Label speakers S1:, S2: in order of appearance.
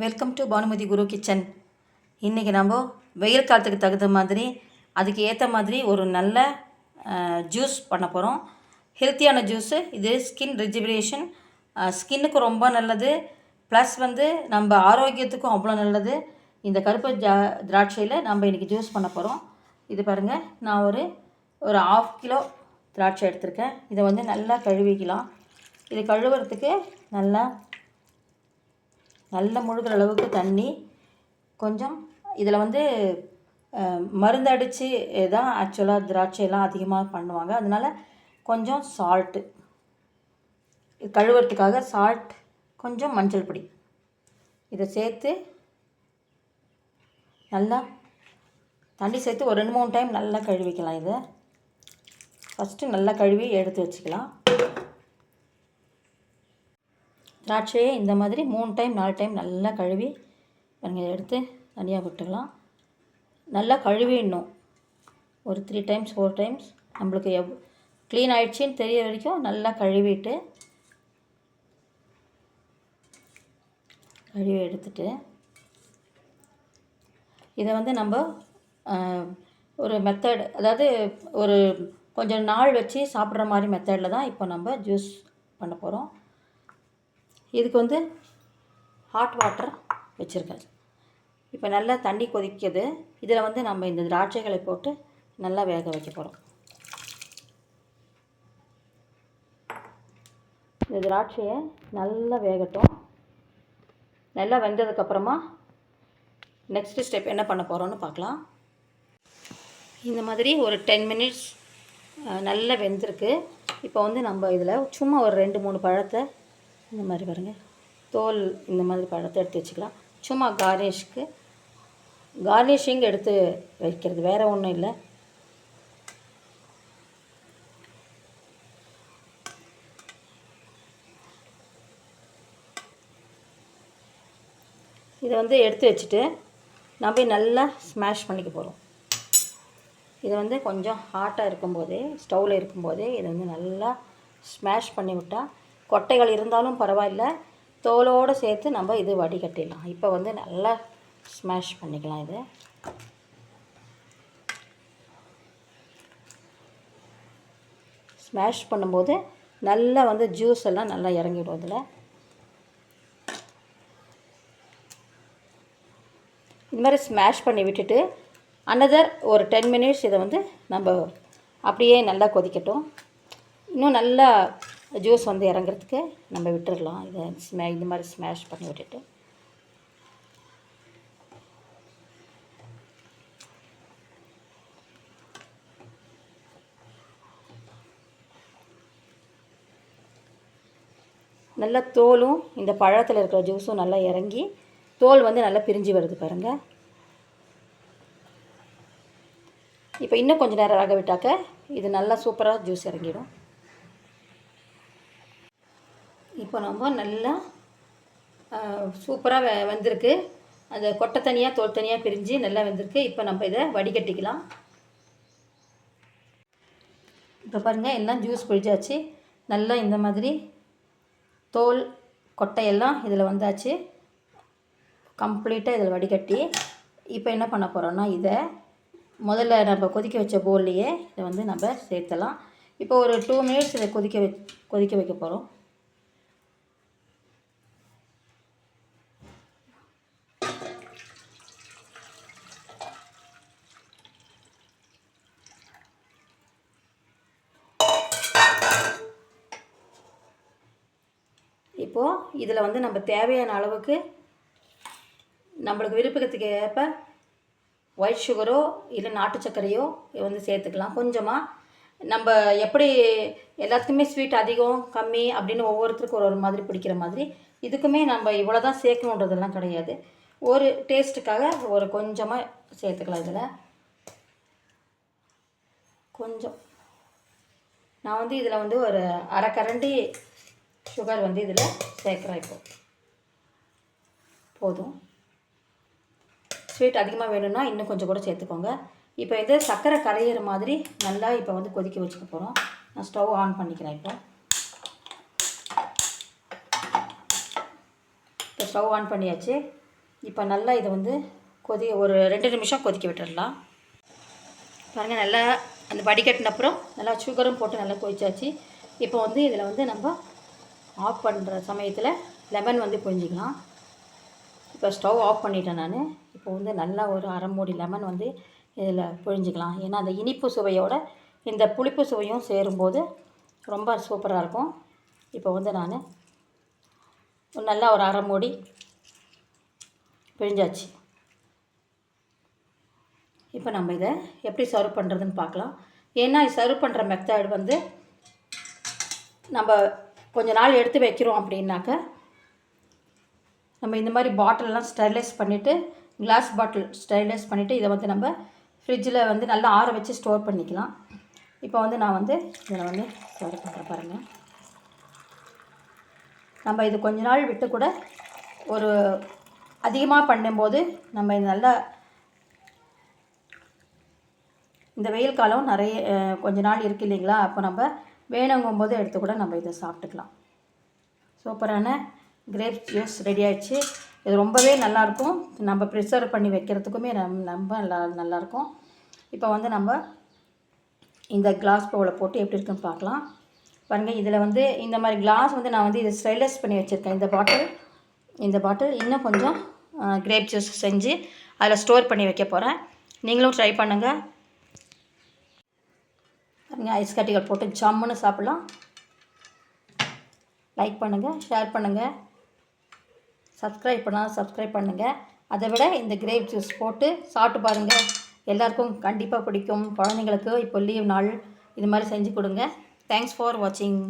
S1: Welcome to Banumathi Guru kitchen இன்றைக்கி நம்ம வெயில் காலத்துக்கு தகுந்த மாதிரி அதுக்கு ஏற்ற மாதிரி ஒரு நல்ல ஜூஸ் பண்ண போகிறோம் ஹெல்த்தியான ஜூஸு இது ஸ்கின் ரிஜிபிரேஷன் ஸ்கின்னுக்கு ரொம்ப நல்லது. ப்ளஸ் வந்து நம்ம ஆரோக்கியத்துக்கும் அவ்வளோ நல்லது. இந்த கருப்பு ஜா திராட்சையில் நம்ம இன்றைக்கி ஜூஸ் பண்ண போகிறோம் இது பாருங்கள் நான் ஒரு ஒரு ஆஃப் கிலோ திராட்சை எடுத்திருக்கேன். இதை வந்து நல்லா கழுவிக்கலாம். இது கழுவுறதுக்கு நல்லா நல்ல முழுகிற அளவுக்கு தண்ணி கொஞ்சம் இதில் வந்து மருந்து அடித்து தான் ஆக்சுவலாக திராட்சையெல்லாம் அதிகமாக பண்ணுவாங்க. அதனால் கொஞ்சம் சால்ட்டு இது கழுவுறதுக்காக சால்ட் கொஞ்சம் மஞ்சள் பொடி. இதை சேர்த்து நல்லா தண்ணி சேர்த்து ஒரு ரெண்டு மூணு டைம் நல்லா கழுவிக்கலாம் இதை. ஃபஸ்ட்டு நல்லா கழுவி எடுத்து வச்சுக்கலாம். திராட்சையை இந்த மாதிரி மூணு டைம் நாலு டைம் நல்லா கழுவி பாருங்க எடுத்து தனியாக விட்டுக்கலாம் நல்லா கழுவிடணும். ஒரு த்ரீ டைம்ஸ் ஃபோர் டைம்ஸ் நம்மளுக்கு எவ் க்ளீன் ஆயிடுச்சின்னு தெரிய வரைக்கும் நல்லா கழுவிட்டு கழுவி எடுத்துட்டு இதை வந்து நம்ம ஒரு மெத்தட் அதாவது ஒரு கொஞ்சம் நாள் வச்சு சாப்பிட்ற மாதிரி மெத்தடில் தான் இப்போ நம்ம ஜூஸ் பண்ண போகிறோம் இதுக்கு வந்து ஹாட் வாட்டர் வச்சுருக்கேன் இப்போ நல்லா தண்ணி கொதிக்குது. இதில் வந்து நம்ம இந்த திராட்சைகளை போட்டு நல்லா வேக வைக்க போகிறோம் இந்த திராட்சையை நல்லா வேகட்டும். நல்லா வெந்ததுக்கப்புறமா நெக்ஸ்ட் ஸ்டெப் என்ன பண்ண போகிறோன்னு பார்க்கலாம். இந்த மாதிரி ஒரு டென் மினிட்ஸ் நல்லா வெந்திருக்கு. இப்போ வந்து நம்ம இதில் சும்மா ஒரு ரெண்டு மூணு பழத்தை இந்த மாதிரி பாருங்கள் தோல் இந்த மாதிரி பழத்தை எடுத்து வச்சுக்கலாம். சும்மா கார்னிஷ்க்கு கார்னிஷிங் எடுத்து வைக்கிறது. வேறு ஒன்றும் இல்லை. இதை வந்து எடுத்து வச்சுட்டு நம்ம நல்லா ஸ்மாஷ் பண்ணிக்க போகிறோம் இதை வந்து கொஞ்சம் ஹாட்டாக இருக்கும்போதே ஸ்டவ்வில் இருக்கும்போதே இதை வந்து நல்லா ஸ்மாஷ் பண்ணி விட்டால் கொட்டைகள் இருந்தாலும் பரவாயில்ல. தோலோடு சேர்த்து நம்ம இது வடிகட்டிடலாம். இப்போ வந்து நல்லா ஸ்மாஷ் பண்ணிக்கலாம் இது. ஸ்மாஷ் பண்ணும்போது நல்லா வந்து ஜூஸ் எல்லாம் நல்லா இறங்கிடும் இதில். இந்த மாதிரி ஸ்மாஷ் பண்ணி விட்டுட்டு அனதர் ஒரு டென் மினிட்ஸ் இதை வந்து நம்ம அப்படியே நல்லா கொதிக்கட்டும். இன்னும் நல்லா ஜூஸ் வந்து இறங்குறதுக்கு நம்ம விட்டுடலாம் இதை ஸ்மே இந்த மாதிரி ஸ்மாஷ் பண்ணி விட்டுட்டு. நல்லா தோலும் இந்த பழத்தில் இருக்கிற ஜூஸும் நல்லா இறங்கி தோல் வந்து நல்லா பிரிஞ்சு வருது பாருங்கள் இப்போ இன்னும் கொஞ்சம் நேரம் ஆக விட்டாக்க இது நல்லா சூப்பராக ஜூஸ் இறங்கிடும். இப்போ நம்ம நல்லா சூப்பராக வெ வெந்திருக்கு. அந்த கொட்டை தனியாக தோல் தனியாக பிரிஞ்சு நல்லா வெந்திருக்கு. இப்போ நம்ம இதை வடிகட்டிக்கலாம். இப்போ பாருங்கள் எல்லாம் ஜூஸ் பிடிச்சாச்சு நல்லா இந்த மாதிரி தோல் கொட்டையெல்லாம் இதில் வந்தாச்சு. கம்ப்ளீட்டாக இதில் வடிகட்டி இப்போ என்ன பண்ண போகிறோன்னா இதை முதல்ல நம்ம கொதிக்க வச்ச போல்லையே இதை வந்து நம்ம சேர்த்தலாம். இப்போ ஒரு டூ மினிட்ஸ் இதை கொதிக்க வை கொதிக்க வைக்க போகிறோம் இப்போது இதில் வந்து நம்ம தேவையான அளவுக்கு நம்மளுக்கு விருப்பத்துக்கு ஏற்ப ஒயிட் சுகரோ இல்லை நாட்டு சர்க்கரையோ வந்து சேர்த்துக்கலாம். கொஞ்சமாக நம்ம எப்படி எல்லாத்துக்குமே ஸ்வீட் அதிகம் கம்மி அப்படின்னு ஒவ்வொருத்தருக்கும் ஒரு ஒரு மாதிரி பிடிக்கிற மாதிரி இதுக்குமே நம்ம இவ்வளோ தான் சேர்க்கணுன்றதெல்லாம் கிடையாது. ஒரு டேஸ்ட்டுக்காக ஒரு கொஞ்சமாக சேர்த்துக்கலாம் இதில். கொஞ்சம். நான் வந்து இதில் வந்து ஒரு அரை கரண்டி சுகர் வந்து இதில் சேர்க்குறேன் இப்போ. போதும். ஸ்வீட் அதிகமாக வேணும்னா இன்னும் கொஞ்சம் கூட சேர்த்துக்கோங்க. இப்போ இது சர்க்கரை கரையிற மாதிரி நல்லா இப்போ வந்து கொதிக்க வச்சுக்க போகிறோம் நான் ஸ்டவ் ஆன் பண்ணிக்கிறேன் இப்போ. இப்போ ஸ்டவ் ஆன் பண்ணியாச்சு. இப்போ நல்லா இதை வந்து கொதி ஒரு ரெண்டு நிமிஷம் கொதிக்க விட்டுடலாம் பாருங்கள் நல்லா அந்த வடிகட்டின அப்புறம் நல்லா சுகரும் போட்டு நல்லா கொதிச்சாச்சு. இப்போ வந்து இதில் வந்து நம்ம ஆஃப் பண்ணுற சமயத்தில் லெமன் வந்து புரிஞ்சிக்கலாம் இப்போ ஸ்டவ் ஆஃப் பண்ணிட்டேன் நான். இப்போ வந்து நல்லா ஒரு அரை மூடி லெமன் வந்து இதில் புழிஞ்சிக்கலாம். ஏன்னா அந்த இனிப்பு சுவையோட இந்த புளிப்பு சுவையும் சேரும்போது ரொம்ப சூப்பராக இருக்கும். இப்போ வந்து நான் நல்லா ஒரு அரை மூடி பிழிஞ்சாச்சு. இப்போ நம்ம இதை எப்படி சர்வ் பண்ணுறதுன்னு பார்க்கலாம். ஏன்னா சர்வ் பண்ணுற மெத்தட் வந்து நம்ம கொஞ்ச நாள் எடுத்து வைக்கிறோம் அப்படின்னாக்க நம்ம இந்த மாதிரி பாட்டிலெலாம் ஸ்டெர்லைஸ் பண்ணிவிட்டு கிளாஸ் பாட்டில் ஸ்டெர்லைஸ் பண்ணிவிட்டு இதை வந்து நம்ம ஃப்ரிட்ஜில் வந்து நல்லா ஆற வச்சு ஸ்டோர் பண்ணிக்கலாம். இப்போ வந்து நான் வந்து இதில் வந்து ஸ்டோர் பண்ணுறேன் பாருங்கள் நம்ம இது கொஞ்ச நாள் விட்டு கூட ஒரு அதிகமாக பண்ணும்போது நம்ம இது நல்லா இந்த வெயில் காலம் நிறைய கொஞ்ச நாள் இருக்கு இல்லைங்களா? அப்போ நம்ம வேணுங்கும் போது எடுத்து கூட நம்ம இதை சாப்பிட்டுக்கலாம். சூப்பரான கிரேப்ஸ் ஜூஸ் ரெடி ஆயிடுச்சு. இது ரொம்பவே நல்லாயிருக்கும் நம்ம ப்ரிசர்வ் பண்ணி வைக்கிறதுக்குமே ரொம்ப ரொம்ப நல்லா நல்லாயிருக்கும் இப்போ வந்து நம்ம இந்த கிளாஸ் பவுலில் போட்டு எப்படி இருக்குன்னு பார்க்கலாம். பாருங்கள் இதில் வந்து இந்த மாதிரி கிளாஸ் வந்து நான் வந்து இதை ஸ்டைலஸ் பண்ணி வச்சுருக்கேன். இந்த பாட்டில் இந்த பாட்டில் இன்னும் கொஞ்சம் கிரேப் ஜூஸ் செஞ்சு அதில் ஸ்டோர் பண்ணி வைக்க போகிறேன் நீங்களும் ட்ரை பண்ணுங்கள் நீங்கள் ஐஸ் கட்டிகள் போட்டு ஜம்முன்னு சாப்பிட்லாம். லைக் பண்ணுங்கள் ஷேர் பண்ணுங்கள் சப்ஸ்கிரைப் பண்ணால் சப்ஸ்கிரைப் பண்ணுங்கள் அதை விட இந்த கிரேப் ஜூஸ் போட்டு சாப்பிட்டு பாருங்கள் எல்லாருக்கும் கண்டிப்பாக பிடிக்கும். குழந்தைங்களுக்கு இப்போ லீவ் நாள். இது மாதிரி செஞ்சு கொடுங்க. தேங்க்ஸ் ஃபார் வாட்சிங்